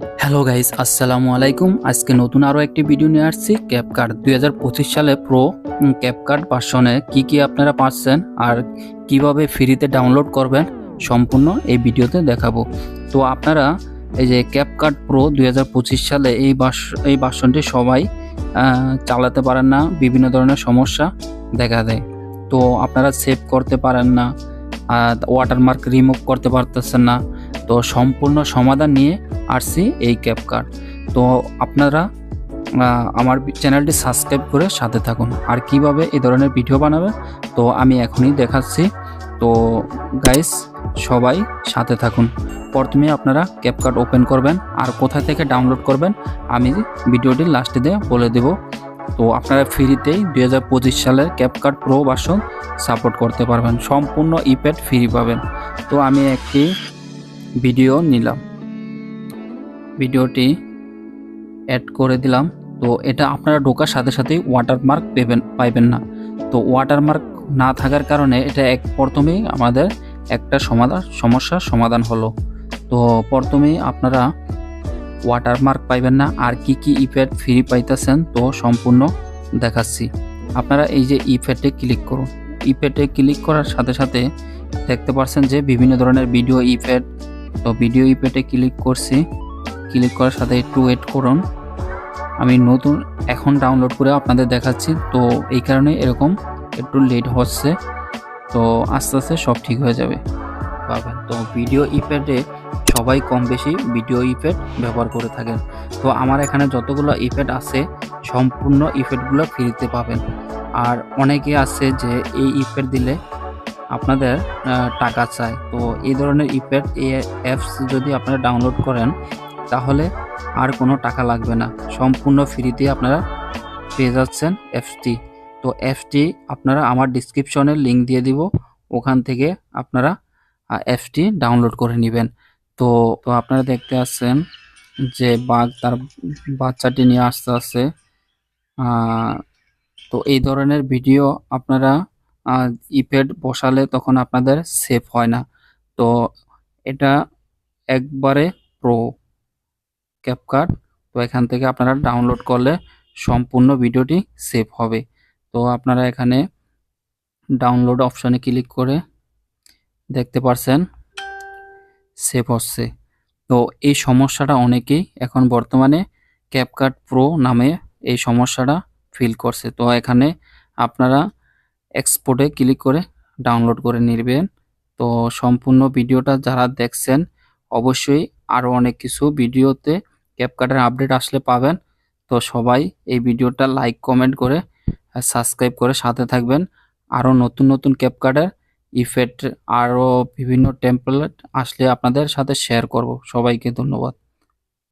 Hello guys আসসালামু আলাইকুম আজকে নতুন আরও একটি ভিডিও নিয়ে আসছি। ক্যাপকার্ড দুই হাজার পঁচিশ সালে প্রো ক্যাপকার্ড ভার্সনে কি কি আপনারা পাচ্ছেন আর কীভাবে ফ্রিতে ডাউনলোড করবেন সম্পূর্ণ এই ভিডিওতে দেখাবো। তো আপনারা এই যে ক্যাপকার্ড প্রো দুই হাজার পঁচিশ সালে এই বাস এই ভার্সনটি সবাই চালাতে পারেন না। বিভিন্ন ধরনের সমস্যা দেখা দেয়। তো আপনারা সেভ করতে পারেন না ওয়াটারমার্ক রিমুভ করতে পারতেছেন না। তো সম্পূর্ণ সমাধান নিয়ে আসছি এই ক্যাপকার্ড তো আপনারা আমার চ্যানেলটি সাবস্ক্রাইব করে সাথে থাকুন। আর কীভাবে এই ধরনের ভিডিও বানাবে তো আমি এখনই দেখাচ্ছি। তো গাইস সবাই সাথে থাকুন। প্রথমে আপনারা ক্যাপকার্ড ওপেন করবেন আর কোথা থেকে ডাউনলোড করবেন, আমি ভিডিওটি লাস্টে দিয়ে বলে দেব। তো আপনারা ফ্রিতেই দুই হাজার পঁচিশ সালের ক্যাপকার্ড প্রো ভার্সন সাপোর্ট করতে পারবেন। সম্পূর্ণ ইপ্যাড ফ্রি পাবেন। তো আমি একটি ভিডিও নিলাম। ভিডিওটি অ্যাড করে দিলাম। তো এটা আপনারা ঢোকার সাথে সাথেই ওয়াটারমার্ক পেবেন, পাইবেন না। তো ওয়াটারমার্ক না থাকার কারণে এটা এক প্রথমেই আমাদের একটা সমাধান সমস্যার সমাধান হলো। তো প্রথমেই আপনারা ওয়াটারমার্ক পাইবেন না। আর কি কি ইফেক্ট ফ্রি পাইতেছেন, তো সম্পূর্ণ দেখাচ্ছি। আপনারা এই যে ইফেক্টে ক্লিক করুন। ইফেক্টে ক্লিক করার সাথে সাথে দেখতে পাচ্ছেন যে বিভিন্ন ধরনের ভিডিও ইফেক্ট তো ভিডিও ইফেক্টে ক্লিক করছি। ক্লিক করার সাথে একটু ওয়েট করুন। আমি নতুন এখন ডাউনলোড করে আপনাদের দেখাচ্ছি। তো এই কারণে এরকম একটু লেট হচ্ছে। তো আস্তে আস্তে সব ঠিক হয়ে যাবে। পাবেন তো ভিডিও ইফেক্টে সবাই কম বেশি ভিডিও ইফেক্ট ব্যবহার করে থাকেন। তো আমার এখানে যতগুলো ইফেক্ট আছে, সম্পূর্ণ ইফেক্টগুলো ফ্রিতে পাবেন। আর অনেকে আছে যে এই ইফেক্ট দিলে আপনাদের টাকা চায়। তো এই ধরনের ইফেক্ট এই অ্যাপস যদি আপনারা ডাউনলোড করেন তাহলে আর কোনো টাকা লাগবে না। সম্পূর্ণ ফ্রিতে আপনারা পেয়ে যাচ্ছেন অ্যাপসটি তো অ্যাপসটি আপনারা আমার ডিসক্রিপশনের লিংক দিয়ে দিব। ওখান থেকে আপনারা অ্যাপসটি ডাউনলোড করে নেবেন। তো তো আপনারা দেখতে পাচ্ছেন যে বাঘ তার বাচ্চাটি নিয়ে আসতে আসছে তো এই ধরনের ভিডিও আপনারা ইফেড বসালে তখন আপনাদের সেভ হয় না। তো এটা একবারে প্রো ক্যাপকার্ড তো এখান থেকে আপনারা ডাউনলোড করলে সম্পূর্ণ ভিডিওটি সেভ হবে। তো আপনারা এখানে ডাউনলোড অপশনে ক্লিক করে দেখতে পারছেন সেভ হচ্ছে। তো এই সমস্যাটা অনেকেই এখন বর্তমানে ক্যাপকার্ট প্রো নামে এই সমস্যাটা ফিল করছে। তো এখানে আপনারা এক্সপোর্টে ক্লিক করে ডাউনলোড করে নেবেন। তো সম্পূর্ণ ভিডিওটা যারা দেখছেন, অবশ্যই আরও অনেক কিছু ভিডিওতে ক্যাপকার্টের আপডেট আসলে পাবেন। তো সবাই এই ভিডিওটা লাইক কমেন্ট করে সাবস্ক্রাইব করে সাথে থাকবেন। আরও নতুন নতুন ক্যাপকার্টের ইফেক্ট আরও বিভিন্ন টেম্পলেট আসলে আপনাদের সাথে শেয়ার করব। সবাইকে ধন্যবাদ।